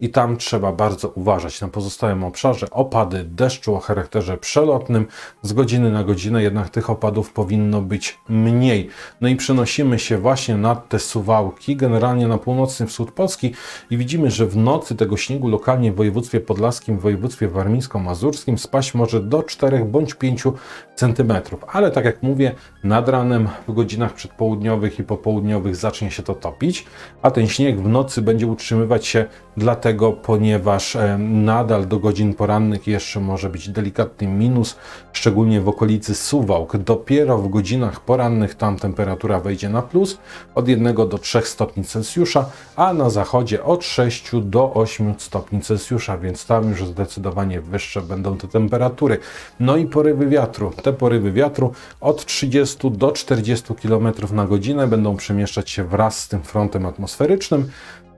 i tam trzeba bardzo uważać. Na pozostałym obszarze opady deszczu o charakterze przelotnym z godziny na godzinę, jednak tych opadów powinno być mniej. No i przenosimy się właśnie nad te suwałki, generalnie na północny wschód Polski i widzimy, że w nocy tego śniegu lokalnie w województwie podlaskim, w województwie warmińsko-mazurskim spaść może do 4 bądź 5 centymetrów. Ale tak jak mówię, nad ranem w godzinach przedpołudniowych i popołudniowych zacznie się to topić, a ten śnieg w nocy będzie utrzymywać się dlatego, ponieważ e, nadal do godzin porannych jeszcze może być delikatny minus, szczególnie w okolicy Suwałk. Dopiero w godzinach porannych tam temperatura wejdzie na plus od 1 do 3 stopni Celsjusza, a na zachodzie od 6 do 8 stopni Celsjusza, więc tam już zdecydowanie wyższe będą te temperatury. No i porywy wiatru. Te porywy wiatru od 30 do 40 km na godzinę będą przemieszczać się wraz z tym frontem atmosferycznym.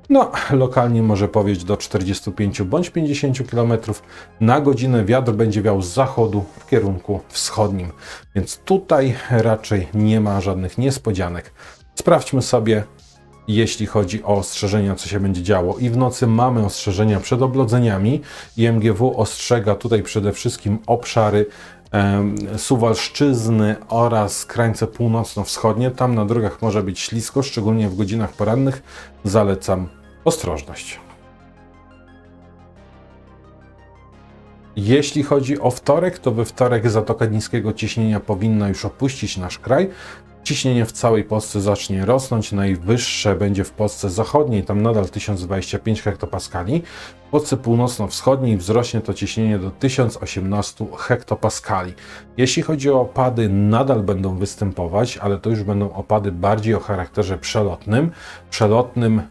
No, lokalnie może powieść do 45 bądź 50 km na godzinę. Wiatr będzie wiał z zachodu w kierunku wschodnim, więc tutaj raczej nie ma żadnych niespodzianek. Sprawdźmy sobie, jeśli chodzi o ostrzeżenia, co się będzie działo. I w nocy mamy ostrzeżenia przed oblodzeniami. I MGW ostrzega tutaj przede wszystkim obszary Suwalszczyzny oraz krańce północno-wschodnie. Tam na drogach może być ślisko, szczególnie w godzinach porannych. Zalecam ostrożność. Jeśli chodzi o wtorek, to we wtorek zatoka niskiego ciśnienia powinna już opuścić nasz kraj. Ciśnienie w całej Polsce zacznie rosnąć. Najwyższe będzie w Polsce zachodniej, tam nadal 1025 hektopaskali. Polsce północno-wschodniej wzrośnie to ciśnienie do 1018 hektopaskali. Jeśli chodzi o opady, nadal będą występować, ale to już będą opady bardziej o charakterze przelotnym. Przelotnym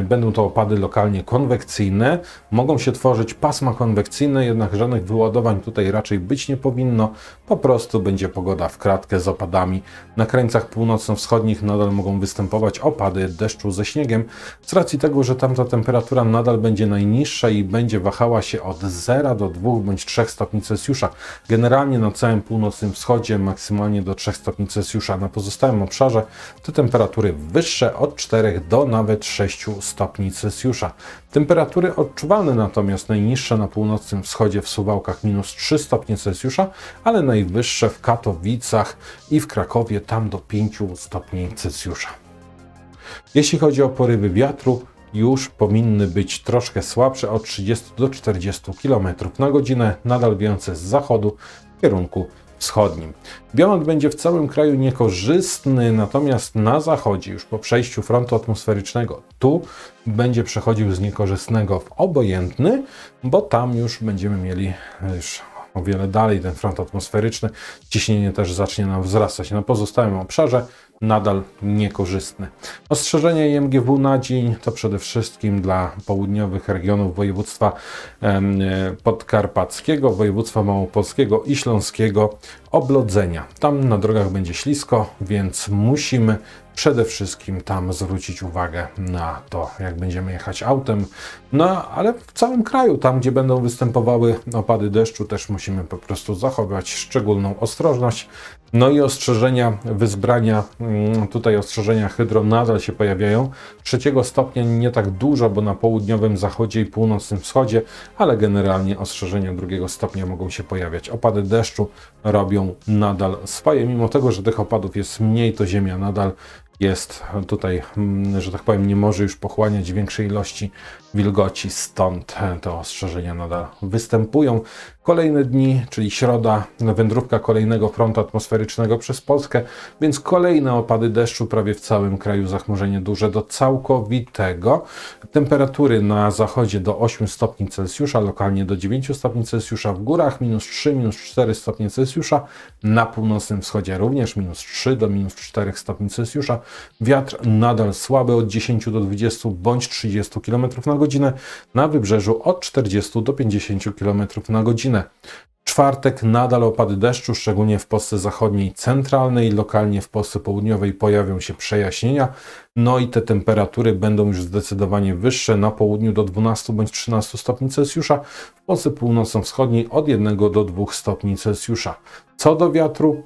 y, będą to opady lokalnie konwekcyjne. Mogą się tworzyć pasma konwekcyjne, jednak żadnych wyładowań tutaj raczej być nie powinno. Po prostu będzie pogoda w kratkę z opadami. Na krańcach północno-wschodnich nadal mogą występować opady deszczu ze śniegiem, z racji tego, że tamta temperatura nadal będzie najniższa i będzie wahała się od 0 do 2 bądź 3 stopni Celsjusza. Generalnie na całym północnym wschodzie maksymalnie do 3 stopni Celsjusza. Na pozostałym obszarze te temperatury wyższe od 4 do nawet 6 stopni Celsjusza. Temperatury odczuwalne natomiast najniższe na północnym wschodzie w Suwałkach minus 3 stopnie Celsjusza, ale najwyższe w Katowicach i w Krakowie tam do 5 stopni Celsjusza. Jeśli chodzi o porywy wiatru, już powinny być troszkę słabsze od 30 do 40 km na godzinę, nadal wiejące z zachodu w kierunku wschodnim. Biomat będzie w całym kraju niekorzystny, natomiast na zachodzie, już po przejściu frontu atmosferycznego, tu będzie przechodził z niekorzystnego w obojętny, bo tam już będziemy mieli już o wiele dalej ten front atmosferyczny. Ciśnienie też zacznie nam wzrastać. Na pozostałym obszarze nadal niekorzystny. Ostrzeżenie IMGW na dzień to przede wszystkim dla południowych regionów województwa e, podkarpackiego, województwa małopolskiego i śląskiego oblodzenia. Tam na drogach będzie ślisko, więc musimy przede wszystkim tam zwrócić uwagę na to, jak będziemy jechać autem. No, ale w całym kraju, tam gdzie będą występowały opady deszczu, też musimy po prostu zachować szczególną ostrożność. No i ostrzeżenia wyzbrania, mm, tutaj ostrzeżenia hydro nadal się pojawiają. Trzeciego stopnia nie tak dużo, bo na południowym zachodzie i północnym wschodzie, ale generalnie ostrzeżenia drugiego stopnia mogą się pojawiać. Opady deszczu robią nadal swoje, mimo tego, że tych opadów jest mniej, to ziemia nadal jest tutaj, mm, że tak powiem, nie może już pochłaniać większej ilości wilgoci, stąd te ostrzeżenia nadal występują. Kolejne dni, czyli środa, wędrówka kolejnego frontu atmosferycznego przez Polskę, więc kolejne opady deszczu prawie w całym kraju, zachmurzenie duże do całkowitego. Temperatury na zachodzie do 8 stopni Celsjusza, lokalnie do 9 stopni Celsjusza, w górach minus 3, minus 4 stopnie Celsjusza, na północnym wschodzie również minus 3 do minus 4 stopni Celsjusza. Wiatr nadal słaby od 10 do 20 bądź 30 km na godzinę, na wybrzeżu od 40 do 50 km na godzinę. Czwartek nadal opady deszczu, szczególnie w Polsce zachodniej, centralnej, lokalnie w Polsce południowej pojawią się przejaśnienia. No i te temperatury będą już zdecydowanie wyższe na południu do 12 bądź 13 stopni Celsjusza, w Polsce północno-wschodniej od 1 do 2 stopni Celsjusza. Co do wiatru,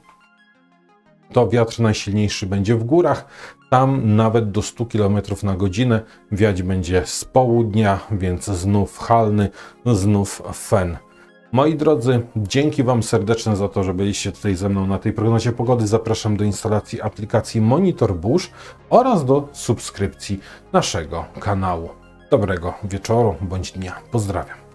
to wiatr najsilniejszy będzie w górach. Tam nawet do 100 km na godzinę wiać będzie z południa, więc znów halny, znów fen. Moi drodzy, dzięki Wam serdeczne za to, że byliście tutaj ze mną na tej prognozie pogody. Zapraszam do instalacji aplikacji Monitor Bush oraz do subskrypcji naszego kanału. Dobrego wieczoru bądź dnia. Pozdrawiam.